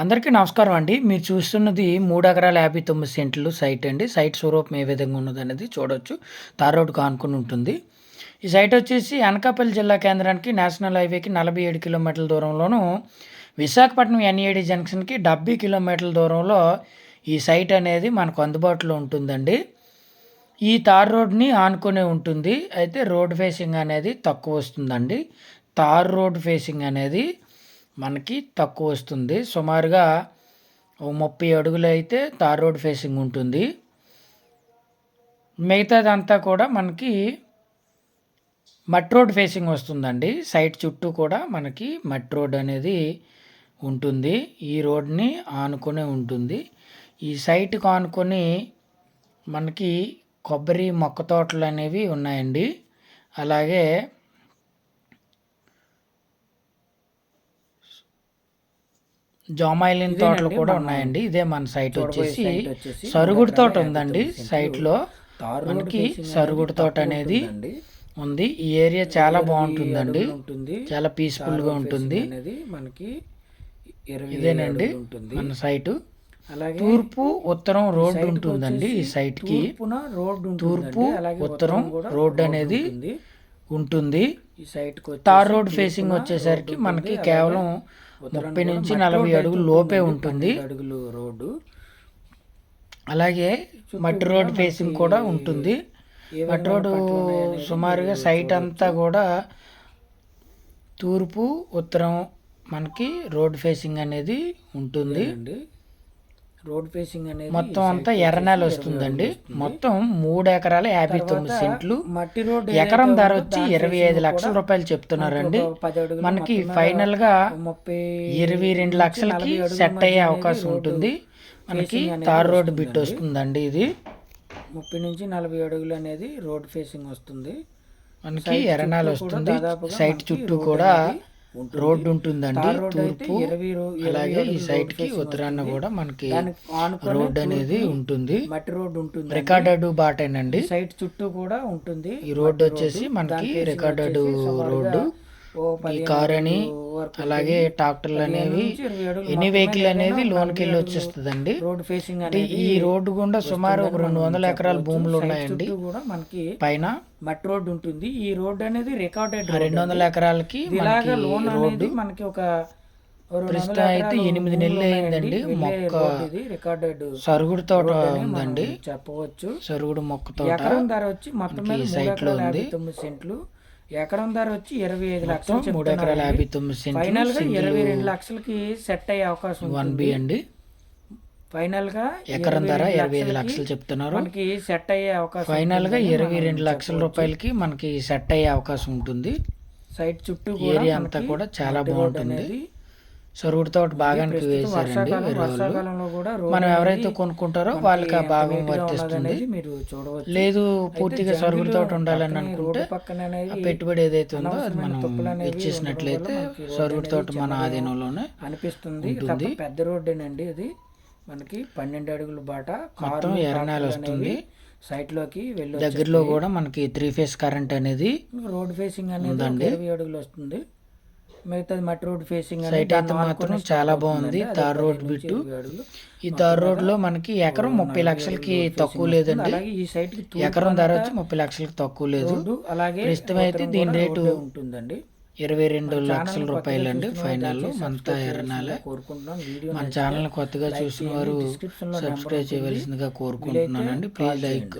అందరికీ నమస్కారం అండి. మీరు చూస్తున్నది మూడు ఎకరాల యాభై తొమ్మిది సెంట్లు సైట్ అండి. సైట్ స్వరూపం ఏ విధంగా ఉన్నది అనేది చూడవచ్చు తార్ రోడ్కు ఆనుకుని ఉంటుంది. ఈ సైట్ వచ్చేసి అనకాపల్లి జిల్లా కేంద్రానికి నేషనల్ హైవేకి నలభై ఏడు కిలోమీటర్ల దూరంలోను విశాఖపట్నం ఎన్ఏడి జంక్షన్కి డెబ్బై కిలోమీటర్ల దూరంలో ఈ సైట్ అనేది మనకు అందుబాటులో ఉంటుందండి. ఈ తార్ రోడ్ని ఆనుకునే ఉంటుంది. అయితే రోడ్ ఫేసింగ్ అనేది తక్కువ వస్తుందండి. తార్ రోడ్ ఫేసింగ్ అనేది మనకి తక్కువ వస్తుంది. సుమారుగా ఓ ముప్పై అడుగులు అయితే తార్ రోడ్ ఫేసింగ్ ఉంటుంది. మిగతాదంతా కూడా మనకి మట్ రోడ్ ఫేసింగ్ వస్తుందండి. సైట్ చుట్టూ కూడా మనకి మట్ రోడ్ అనేది ఉంటుంది. ఈ రోడ్ని ఆనుకునే ఉంటుంది. ఈ సైట్కి ఆనుకొని మనకి కొబ్బరి మొక్క తోటలు అనేవి ఉన్నాయండి. అలాగే జామాయిలిన్ తోటలు కూడా ఉన్నాయండి. ఇదే మన సైట్ వచ్చేసి సరుగుడు తోట ఉందండి సైట్లో మనకి సరుగుడు తోట అనేది ఉంది. ఈ ఏరియా చాలా బాగుంటుందండి. చాలా పీస్ఫుల్గా ఉంటుంది. మనకి ఇదేనండి మన సైటు తూర్పు ఉత్తరం రోడ్డు ఉంటుందండి ఈ సైట్కి. తూర్పు ఉత్తరం రోడ్డు అనేది ఉంటుంది. తార్ రోడ్ ఫేసింగ్ వచ్చేసరికి మనకి కేవలం ముప్పై నుంచి నలభై అడుగులు లోపే ఉంటుంది. అడుగులు రోడ్డు. అలాగే మట్టి రోడ్ ఫేసింగ్ కూడా ఉంటుంది. మట్టి రోడ్డు సుమారుగా సైట్ అంతా కూడా తూర్పు ఉత్తరం మనకి రోడ్ ఫేసింగ్ అనేది ఉంటుంది. రోడ్ ఫేసింగ్ అనేది మొత్తం అంతా ఎర్రనేల వస్తుందండి. మొత్తం మూడు ఎకరాల యాభై తొమ్మిది సెంట్లు. మట్టి రోడ్ ఎకరం ధర వచ్చి ఇరవై ఐదు లక్షల రూపాయలు చెప్తున్నారండి. మనకి ఫైనల్గా ముప్పై ఇరవై రెండు లక్షలకి సెట్ అయ్యే అవకాశం ఉంటుంది. మనకి తార్ రోడ్ బిట్ వస్తుందండి ఇది. ముప్పై నుంచి నలభై అడుగులు అనేది రోడ్ ఫేసింగ్ వస్తుంది. మనకి ఎర్రనాలు వస్తుంది. సైట్ చుట్టూ కూడా రోడ్డు ఉంటుందండి తూర్పు అలాగే ఈ సైట్కి ఉత్తరాన కూడా మనకి రోడ్ అనేది ఉంటుంది. మట్టి రోడ్ ఉంటుంది రికార్డెడ్ బాటేనండి సైట్ చుట్టూ కూడా ఉంటుంది ఈ రోడ్డు వచ్చేసి మనకి రికార్డెడ్ రోడ్డు. ఈ కార్ అని అలాగే ట్రాక్టర్లు అనేవి ఇరవై అడుగులు ఎనీ వెహికల్ అనేది లోన్కి వెళ్ళి వచ్చేస్తుందండి. రోడ్ ఫేసింగ్ అంటే అనేది ఈ రోడ్డు గుండా సుమారు ఒక రెండు వందల ఎకరాల భూములు ఉన్నాయండి. కూడా మనకి పైన మట్టి రోడ్ ఉంటుంది. ఈ రోడ్ అనేది రికార్డెడ్ రెండు వందల ఎకరాలకి ఇలాగా లోన్ అనేది మనకి ఒక ప్రస్తుతం అయితే ఎనిమిది నెలలు. అయిందండి. మొక్క రికార్డెడ్ సరుగుడు తోట ఉందండి. చెప్పవచ్చు. సరుగుడు మొక్క తోట. వచ్చి మొత్తం సైట్లో ఉంది. తొమ్మిది సెంట్లు. ఎకరం ధర వచ్చి ఇరవై ఐదు లక్షలు మూడు ఎకరాల యాభై తొమ్మిది ఫైనల్గా ఇరవై రెండు లక్షలకి సెట్ అయ్యే అవకాశం వన్ బి అండి. ఫైనల్గా ఎకరం ధర ఇరవై ఐదు లక్షలు చెప్తున్నారు. మనకి సెట్ అయ్యే అవకాశం ఫైనల్గా ఇరవై రెండు లక్షల రూపాయలకి మనకి సెట్ అయ్యే అవకాశం ఉంటుంది. సైట్ చుట్టూ ఏరియా అంతా కూడా చాలా బాగుంటుంది. సరుగుడు తోట బాగానికి వేశారండి వర్షాకాలం వేరే వాళ్ళు వర్షాకాలంలో కూడా రోడ్ మనం ఎవరైతే కొనుక్కుంటారో వాళ్ళకి ఆ భాగం వర్తిస్తుంది. లేదు పూర్తిగా సరుగుడు తోట ఉండాలని అనుకుంటే పెట్టుబడి ఏదైతే ఉందో అది మనం ఇచ్చేసినట్లయితే సరుగుడు తోట మన ఆధీనంలోనే అనిపిస్తుంది. పెద్ద రోడ్డేనండి అది. మనకి పన్నెండు అడుగుల బాట మొత్తం ఎర్రనేల వస్తుంది. సైట్లోకి వెళ్ళి దగ్గరలో కూడా మనకి త్రీ ఫేస్ కరెంట్ అనేది రోడ్ ఫేసింగ్ అనేది ఇరవై అడుగులు వస్తుంది. మిగతాది మట్టి రోడ్ ఫేసింగ్ సైట్ అయితే మాత్రం చాలా బాగుంది. Tar road bit. ఈ తార్ రోడ్లో మనకి ఎకరం ముప్పై లక్షలకి తక్కువ లేదండి. ఈ సైట్ ఎకరం ధర వచ్చి ముప్పై లక్షలకి తక్కువ లేదు. అలాగే ప్రస్తుతం అయితే దీని రేటు ఉంటుందండి. ఇరవై రెండు లక్షల రూపాయలు అండి ఫైనల్. మంతా ఎర్రనాల వీడియో మన ఛానల్ కొత్తగా చూసిన వారు సబ్స్క్రైబ్ చేయవలసిందిగా కోరుకుంటున్నానండి. Please like.